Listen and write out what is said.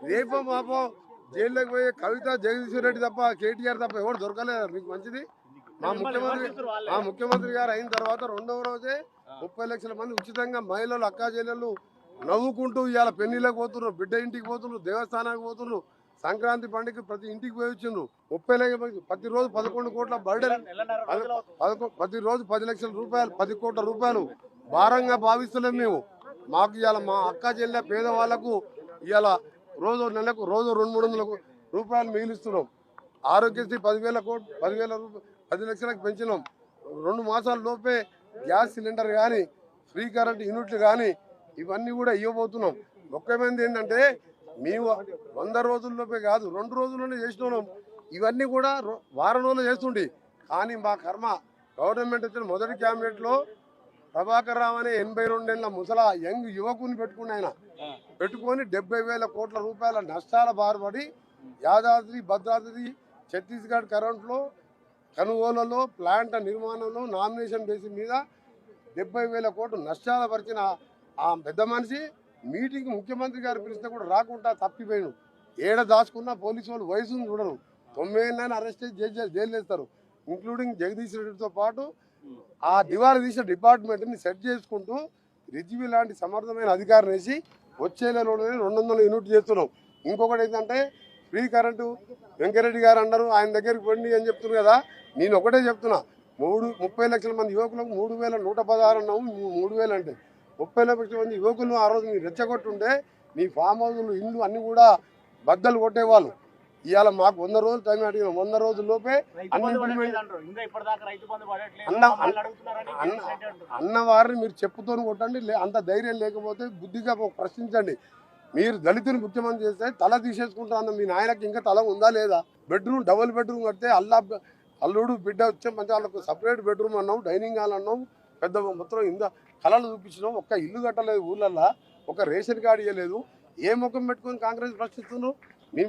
రేపో మాపో జైల్లోకి పోయి కవిత జగదీశ్వర్ రెడ్డి తప్ప కేటీఆర్ తప్ప ఎవరు దొరకలేదు. మీకు మంచిది? మా ముఖ్యమంత్రి మా ముఖ్యమంత్రి గారు అయిన తర్వాత రెండవ రోజే ముప్పై లక్షల మంది ఉచితంగా మహిళలు అక్కా చెల్లెళ్ళు నవ్వుకుంటూ ఇవాళ పెళ్ళిళ్ళకి పోతున్నారు బిడ్డ ఇంటికి పోతున్నారు దేవస్థానానికి పోతున్నారు. సంక్రాంతి పండుగ ప్రతి ఇంటికి పోయి వచ్చిండ్రు. ముప్పై లక్షల మంది ప్రతిరోజు పదకొండు కోట్ల బర్డెన్ పదకొ ప్రతిరోజు పది లక్షల రూపాయలు పది కోట్ల రూపాయలు భారంగా భావిస్తలేం మేము. మాకు ఇవాళ మా అక్క చెల్లె పేదవాళ్ళకు ఇవాళ రోజు నెలకు రోజు రెండు మూడు వందల రూపాయలు మిగిలిస్తున్నాం. ఆరోగ్యశ్రీ పదివేల కోట్ పదివేల రూపాయలు పది లక్షలకు పెంచినాం. రెండు మాసాల లోపే గ్యాస్ సిలిండర్ కానీ ఫ్రీ కరెంట్ యూనిట్లు కానీ ఇవన్నీ కూడా ఇవ్వబోతున్నాం. ముఖ్యమైనది ఏంటంటే మేము వంద రోజుల్లోపే కాదు రెండు రోజుల్లోనే చేసినాం. ఇవన్నీ కూడా రో- వారం రోజులు కానీ మా కర్మ గవర్నమెంట్ వచ్చిన మొదటి క్యాబినెట్లో ప్రభాకర్ రావు అనే ఎనభై రెండేళ్ళ ముసలా యంగ్ యువకుని పెట్టుకున్నాయన. ఆయన పెట్టుకొని డెబ్బై వేల కోట్ల రూపాయల నష్టాల బారుపడి యాదాద్రి భద్రాద్రి ఛత్తీస్గఢ్ కరెంట్లో కనుగోలలో ప్లాంట్ నిర్మాణంలో నామినేషన్ బేసిస్ మీద డెబ్బై వేల కోట్లు నష్టాల పరిచిన ఆ పెద్ద మనిషి మీటింగ్ ముఖ్యమంత్రి గారు పిలిస్తే కూడా రాకుండా తప్పిపోయాడు ఏడ దాచుకున్న పోలీసు వాళ్ళు వయసును చూడరు. తొమ్మిది ఏళ్ళని అరెస్ట్ చేసి జైలు జైలు వేస్తారు ఇంక్లూడింగ్ జగదీష్ రెడ్డితో పాటు ఆ దివాళా తీసిన డిపార్ట్మెంట్ని సెట్ చేసుకుంటూ రిజ్వి లాంటి సమర్థమైన అధికారం వేసి వచ్చే నెలలోనే రెండు వందల యూనిట్లు చేస్తున్నాం. ఇంకొకటి ఏంటంటే ఫ్రీ కరెంటు వెంకరెడ్డి గారు అన్నారు ఆయన దగ్గరికి పోండి అని చెప్తున్నారు కదా. నేను ఒకటే చెప్తున్నా మూడు ముప్పై లక్షల మంది యువకులకు మూడు వేల నూట పదహారు అన్నాము మూడు వేలు అంటే. ముప్పై లక్షల మంది యువకులు ఆ రోజు మీరు రెచ్చగొట్టుంటే నీ ఫామ్ హౌస్లు ఇల్లు అన్నీ కూడా బద్దలు కొట్టేవాళ్ళు. ఇవాళ మాకు వంద రోజులు టైం అడిగిన. వంద రోజుల లోపే అన్ని. అన్నవారిని మీరు చెప్పుతోని కొట్టండి అంత ధైర్యం లేకపోతే బుద్ధిగా ప్రశ్నించండి. మీరు దళితుని ముఖ్యమంత్రి చేస్తే తల తీసేసుకుంటా అన్న మీ నాయనకి ఇంకా తల ఉందా లేదా? బెడ్రూమ్ డబుల్ బెడ్రూమ్ కడితే అల్లా అల్లుడు బిడ్డ వచ్చే మంచి వాళ్ళకు సపరేట్ బెడ్రూమ్ అన్నాం డైనింగ్ హాల్ అన్నాం పెద్ద మొత్తం ఇంద కళలు చూపించినాం. ఒక్క ఇల్లు కట్టలేదు ఊళ్ళల్లో ఒక రేషన్ కార్డు ఇవ్వలేదు ఏ ముఖం పెట్టుకొని కాంగ్రెస్ ప్రశ్నిస్తున్నారు? మీ